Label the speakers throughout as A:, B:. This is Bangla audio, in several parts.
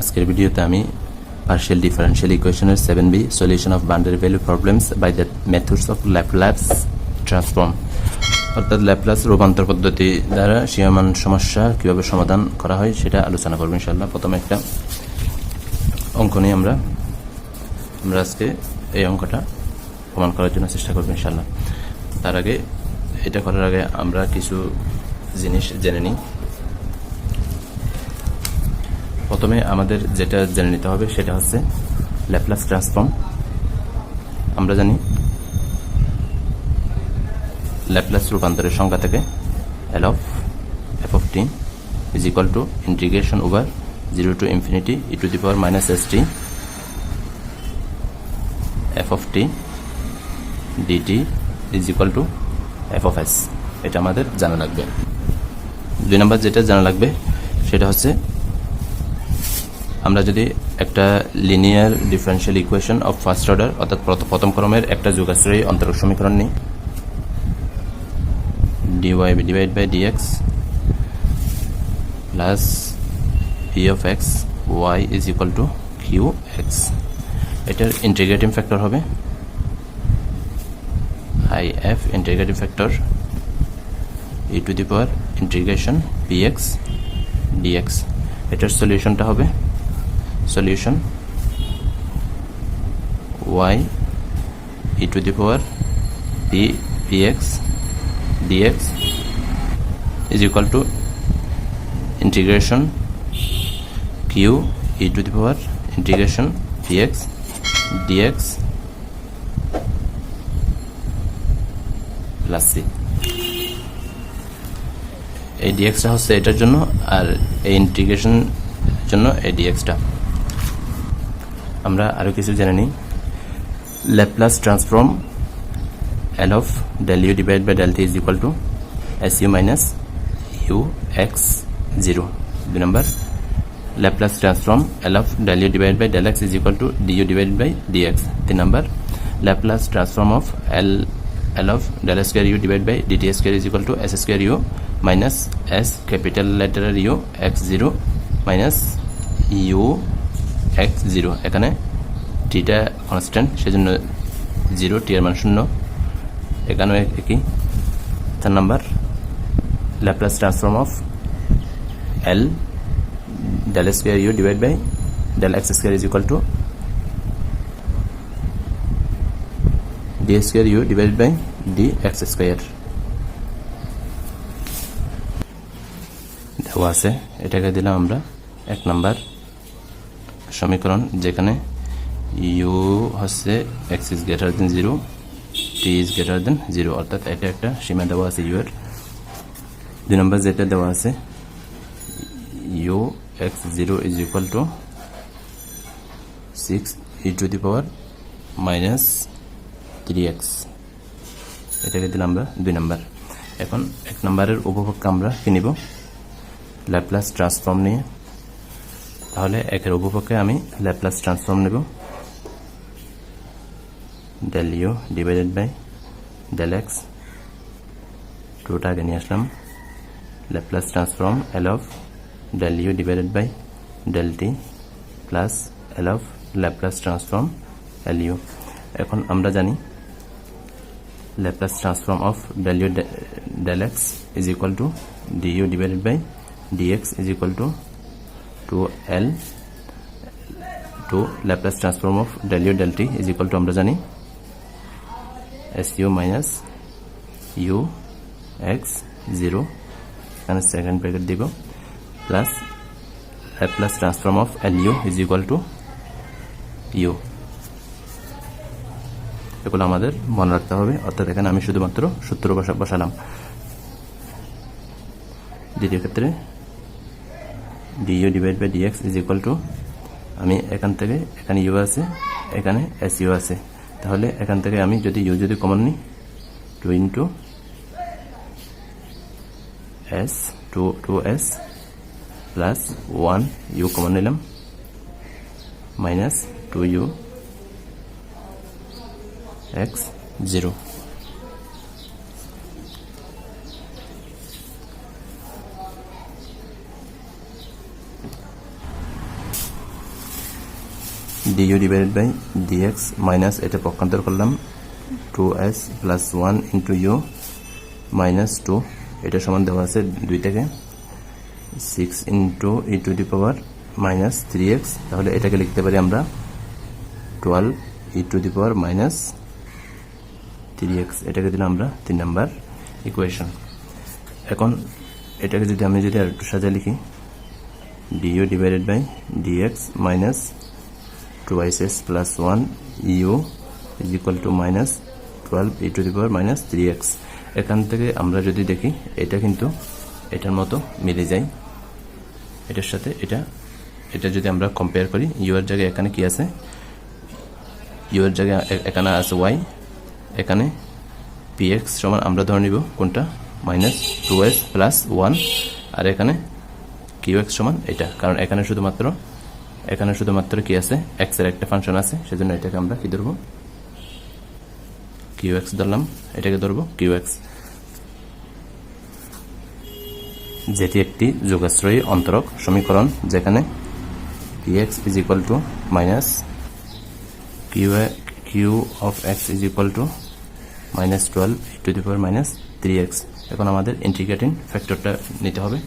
A: আজকের ভিডিওতে আমি পার্শিয়াল ডিফারেনশিয়াল ইকুয়েশনের seven B solution of boundary value problems by the methods of Laplace transform অর্থাৎ ল্যাপলাস রূপান্তর পদ্ধতি দ্বারা সীমামান সমস্যা কীভাবে সমাধান করা হয় সেটা আলোচনা করব ইনশাল্লাহ প্রথমে একটা অঙ্ক নিয়ে আমরা আমরা আজকে এই অঙ্কটা প্রমাণ করার জন্য চেষ্টা করব ইনশাল্লাহ তার আগে, এটা করার আগে আমরা কিছু জিনিস জেনে নিই। প্রথমে আমাদের যেটা জেনে নিতে হবে সেটা হচ্ছে ল্যাপলাস ট্রান্সফর্ম আমরা জানি ল্যাপলাস রূপান্তরের সংখ্যা থেকে L of f of t is equal to integration over zero to infinity e to the power minus s t f of t dt is equal to f of s এটা আমাদের জানা লাগবে। দুই নম্বর যেটা জানা লাগবে সেটা হচ্ছে আমরা যদি একটা linear differential equation of first order অর্থাৎ প্রথ- প্রথম ক্রমের একটা যুগাশ্রয়ী অন্তরক সমীকরণ নিই। Dy divide by dx plus p of x y is equal to q x এটার ইন্টিগ্রেটিং ফ্যাক্টর হবে। I F integrating factor e to the power integration p x dx এটার সলিউশনটা হবে solution y e to the power p px dx is equal to integration q e to the power integration px dx plus c এই ডিএক্সটা হচ্ছে এটার জন্য আর এই ইন্টিগ্রেশন জন্য এই ডিএক্সটা আমরা আরও কিছু জেনে নিই। Laplace transform L of del u divide by del t is equal to s u minus u x zero দুই number Laplace transform L of del u divide by del x is equal to d u divide by d x তিন number Laplace transform of L L of del square u divide by dt square is equal to s square u minus s capital লেটারের U x zero minus u x zero, এখানে টিটা কনস্ট্যান্ট সেজন্য জিরো টি এর মান শূন্য। এখানেও একই। চার number Laplace transform of L del square u divide by del x square is equal to d square u divide by d x square দেওয়া আছে। এটাকে দিলাম আমরা এক নাম্বার। সমীকরণ যেখানে ইউ হচ্ছে x is greater than zero t is greater than zero অর্থাৎ এটা একটা সীমা দেওয়া আছে ইউ এর। দুই নম্বর যেটা দেওয়া আছে u x zero is equal to six e to the power minus three x এটাকে দিলাম আমরা দুই নম্বর। এখন এক নম্বরের উপভোগকে আমরা কি নিব? ল্যাপ্লাস ট্রান্সফর্ম নিয়ে। তাহলে একের উপপক্ষে আমি ল্যাপ্লাস ট্রান্সফর্ম নেব। Del u divided by del x টুটা আগে নিয়ে আসলাম। Laplace transform L of del u divided by del t plus L of Laplace transform L u এখন আমরা জানি Laplace transform of del u del x is equal to d u divided by dx is equal to 2l to Laplace transform of del u del t is equal to আমরা জানি su minus u x 0 এখানে সেকেন্ড ব্র্যাকেট দিব plus Laplace transform of lu is equal to u এগুলো আমাদের মনে রাখতে হবে অর্থাৎ এখানে আমি শুধুমাত্র সূত্র বসালাম দ্বিতীয় ক্ষেত্রে du divide by dx is equal to আমি এখান থেকে এখানে ইউ আছে, এখানে এস ইউ আছে। তাহলে এখান থেকে আমি যদি ইউ যদি কমন নিই two into s two two s plus one u common নিলাম minus two u x zero du divided by dx minus এটা পক্ষান্তর করলাম two s plus one into u minus two এটা সমান দেওয়া আছে দুই থেকে। Six into e to the power minus three x তাহলে এটাকে লিখতে পারি আমরা twelve e to the power minus three x এটাকে দিলাম আমরা তিন নাম্বার ইকুয়েশন এখন এটাকে যদি আমি যদি আর একটু সাজা লিখি du divided by dx minus s plus one u is equal to minus twelve e to the power minus three x এখান থেকে আমরা যদি দেখি, এটা কিন্তু এটার মতো মিলে যায়। এটার সাথে এটা এটা যদি আমরা কম্পেয়ার করি ইউ এর জায়গায় এখানে কি আছে? ইউ এর জায়গায় এখানে আছে ওয়াই এখানে পি এক্স সমান আমরা ধরে নিব কোনটা? Minus two s plus one আর এখানে কিউ এক্স সমান এটা। কারণ এখানে শুধুমাত্র এখানে শুধুমাত্র কি আছে? এক্সের একটা ফাংশন আছে, সেজন্য এটাকে আমরা কি ধরবো? কিউ এক্স ধরলাম, এটাকে ধরবো কিউ এক্স যেটি একটি যোগাশ্রয়ী অন্তরক সমীকরণ, যেখানে p x is equal to minus q q of x is equal to minus twelve to the power minus three x এখন আমাদের ইন্টিগ্রেটিং ফ্যাক্টরটা নিতে হবে।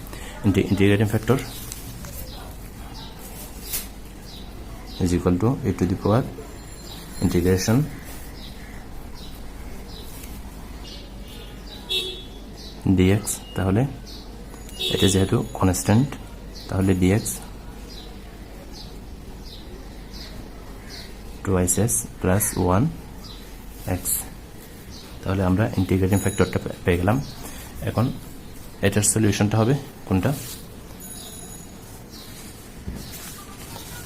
A: Integrating factor is equal to e to the power integration dx তাহলে এটা যেহেতু কনস্ট্যান্ট তাহলে dx twice s plus one x তাহলে আমরা ইন্টিগ্রেটিং ফ্যাক্টরটা পেয়ে গেলাম। এখন এটার সলিউশনটা হবে কোনটা?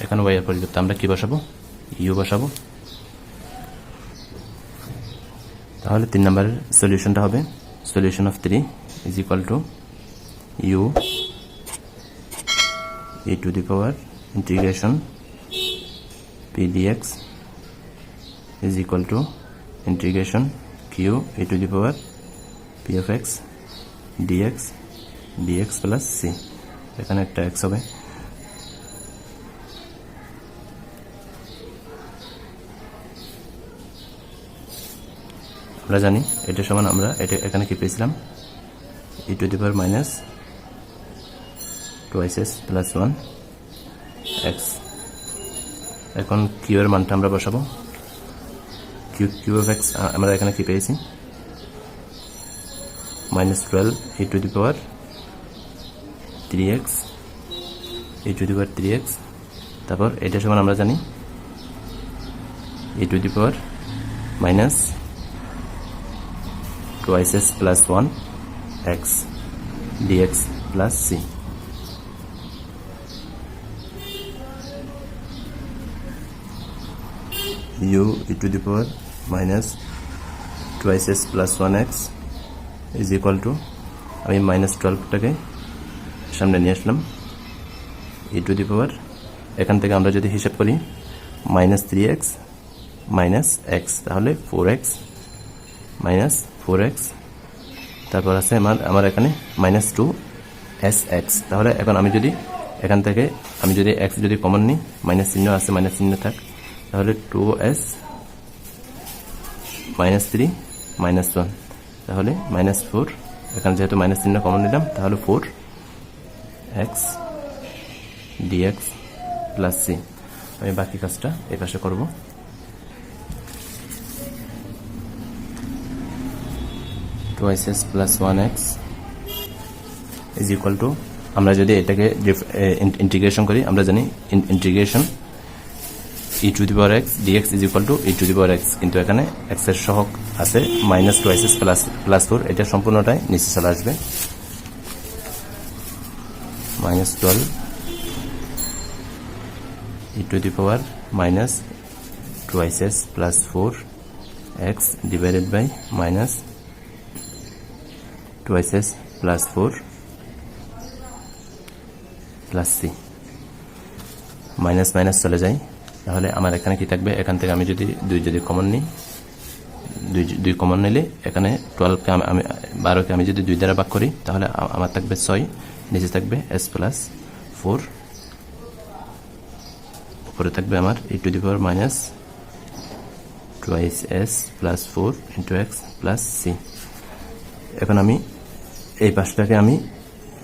A: এখানে ওয়াই এর পরিবর্তে আমরা কি বসাবো? ইউ বসাবো? তাহলে তিন নম্বরের সলিউশনটা হবে। Solution of three is equal to u e to the power integration p dx is equal to integration q e to the power p of x dx dx plus c. এখানে একটা এক্স হবে। আমরা জানি, এটা সমান আমরা, এটা এখানে কি পেয়েছিলাম? E to the power minus twice s plus one x এখন কিউ এর মানটা আমরা বসাবো। কিউ কিউ অফ এক্স আমরা এখানে কি পেয়েছি? Minus twelve e to the power three x e to the power three x তারপর এটা সমান আমরা জানি e to the power minus twice s plus 1 x dx plus c. u e to the power minus twice s plus 1 x is equal to, আমি মাইনাস টুয়েলভটাকে সামনে নিয়ে আসলাম। ই টু দি পাওয়ার এখান থেকে আমরা যদি হিসাব করি minus three x minus x তাহলে four x minus four x. তারপর আছে আমার আমার এখানে মাইনাস টু এস এক্স। তাহলে এখন আমি যদি এখান থেকে, আমি যদি এক্স যদি কমন নিই, মাইনাস চিহ্ন আছে, মাইনাস চিহ্ন থাক। তাহলে two s minus three minus one. তাহলে মাইনাস ফোর, এখানে যেহেতু মাইনাস চিহ্ন কমন নিলাম, তাহলে four x dx plus c. আমি বাকি কাজটা এই পাশে করব। Twice s plus one x is equal to আমরা যদি এটাকে ইন্টিগ্রেশন করি, আমরা জানি integration e to the power x dx is equal to e to the power x কিন্তু এখানে এক্সের সহক আছে minus twice s plus plus four এটা সম্পূর্ণটাই নিচে চলে আসবে। Minus twelve e to the power minus twice s plus four x divided by minus twice s plus 4 plus c minus minus চলে যায়। তাহলে আমার এখানে কি থাকবে? এখান থেকে আমি যদি দুই যদি কমন নিই, দুই দুই কমন নিলে এখানে টুয়েলভকে আমি বারোকে আমি যদি দুই দ্বারা ভাগ করি, তাহলে আমার থাকবে ছয়, নিচে থাকবে এস প্লাস ফোর উপরে থাকবে আমার e to the power minus twice s plus four into x plus c এখন আমি এই পাশটাকে আমি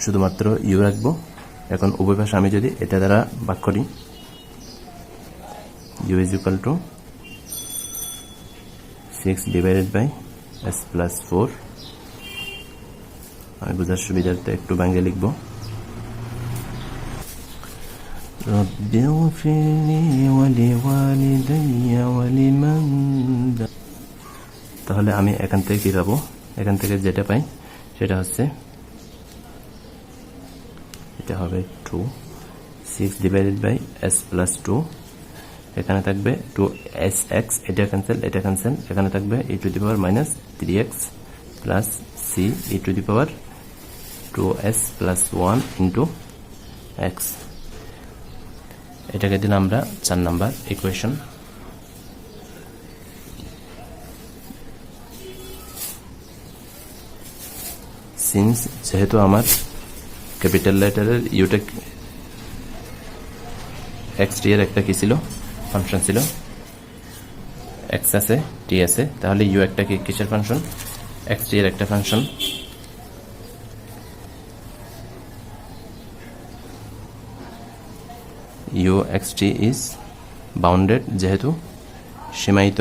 A: শুধুমাত্র ইউ রাখবো এখন উভয় পাশে আমি যদি এটা দ্বারা ভাগ করি U is equal to six divided by S plus four আমি বোঝার সুবিধার্থে একটু ব্যাঙ্গে লিখব رب اغفر لي ولوالدي ولمن د- তাহলে আমি এখান থেকে কি পাবো এখান থেকে যেটা পাই সেটা হচ্ছে, এটা হবে two six divided by S plus two এখানে থাকবে টু এস এক্স এটা ক্যান্সেল এটা ক্যান্সেল এখানে থাকবে E to the power minus three X plus C E to the power two S plus one into X এটাকে দিলাম আমরা চার নাম্বার ইকুয়েশন সিন্স যেহেতু আমার ক্যাপিটাল লেটারের ইউটা এক্স টি এর একটা কি ছিল? ফাংশন ছিল। এক্স আছে টি আছে, তাহলে ইউ একটা কি কিসের ফাংশন এক্স টি এর একটা function u x t is bounded যেহেতু সীমায়িত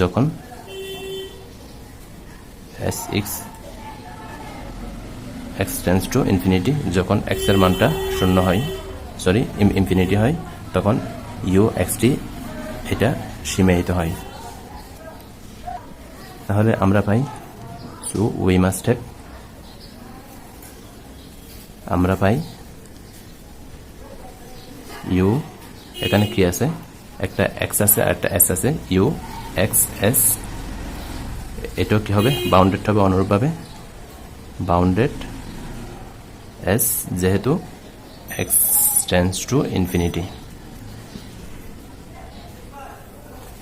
A: যখন s x x tends to infinity, যখন এক্সের মানটা শূন্য হয় সরি ইনফিনিটি হয়, তখন ইউ এক্স টি এটা সীমায়িত হয়। তাহলে আমরা পাই সো উই মাস্ট হ্যাভ আমরা পাই ইউ এখানে কি আছে? একটা এক্স আছে আর একটা এস আছে। ইউ এক্স এস এটাও কি হবে? বাউন্ডেড হবে, অনুরূপভাবে। বাউন্ডেড এস যেহেতু x tends to infinity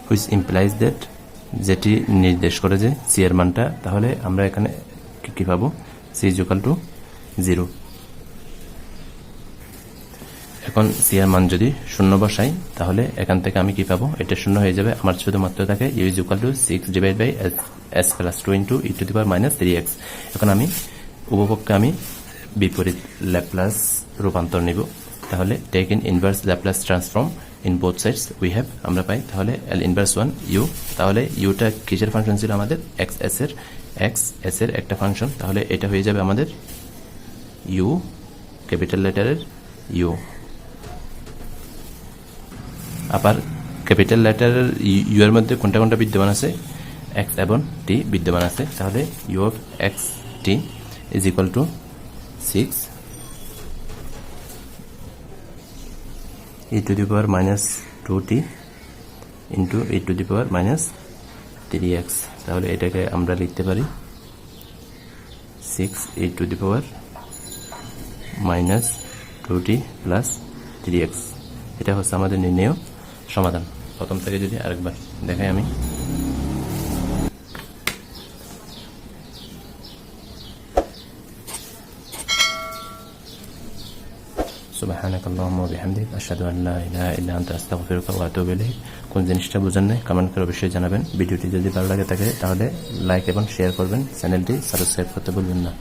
A: which implies that যেটি নির্দেশ করে যে সি এর মানটা, তাহলে আমরা এখানে কি পাবো? C is equal to zero এখন সি এর মান যদি শূন্য বসাই, তাহলে এখান থেকে আমি কি পাবো? এটা শূন্য হয়ে যাবে। আমার শুধুমাত্র থাকে U is equal to six divide by S plus two into E to the power minus three X এখন আমি, উপভোগকে আমি বিপরীত ল্যাপ্লাস রূপান্তর নিব। তাহলে take in inverse Laplace transform in both sides we have আমরা পাই। তাহলে এল ইনভার্স ওয়ান ইউ তাহলে ইউটা কিসের ফাংশন ছিল আমাদের? এক্স এস এর এক্স এস এর একটা ফাংশন তাহলে এটা হয়ে যাবে আমাদের ইউ ক্যাপিটাল লেটারের ইউ আবার ক্যাপিটাল লেটারের ইউ এর মধ্যে কোনটা কোনটা বিদ্যমান আছে? এক্স এবং টি বিদ্যমান আছে। তাহলে u of x t is equal to six the power minus two t into e to the power minus three x তাহলে এটাকে আমরা লিখতে পারি six e to the power minus two t plus three x এটা হচ্ছে আমাদের নির্ণয় সমাধান। প্রথম থেকে যদি আরেকবার দেখাই আমি। সুবাহানাক আল্লাহুম্মা বিহামদিক আশহাদু আন লা ইলাহা ইল্লা আনতা আস্তাগফিরুকা ওয়া আতুবু ইলাইক কোন জিনিসটা বুঝেন নাই কমেন্ট করে অবশ্যই জানাবেন। ভিডিওটি যদি ভালো লাগে থাকে তাহলে লাইক এবং শেয়ার করবেন। চ্যানেলটি সাবস্ক্রাইব করতে ভুলবেন না।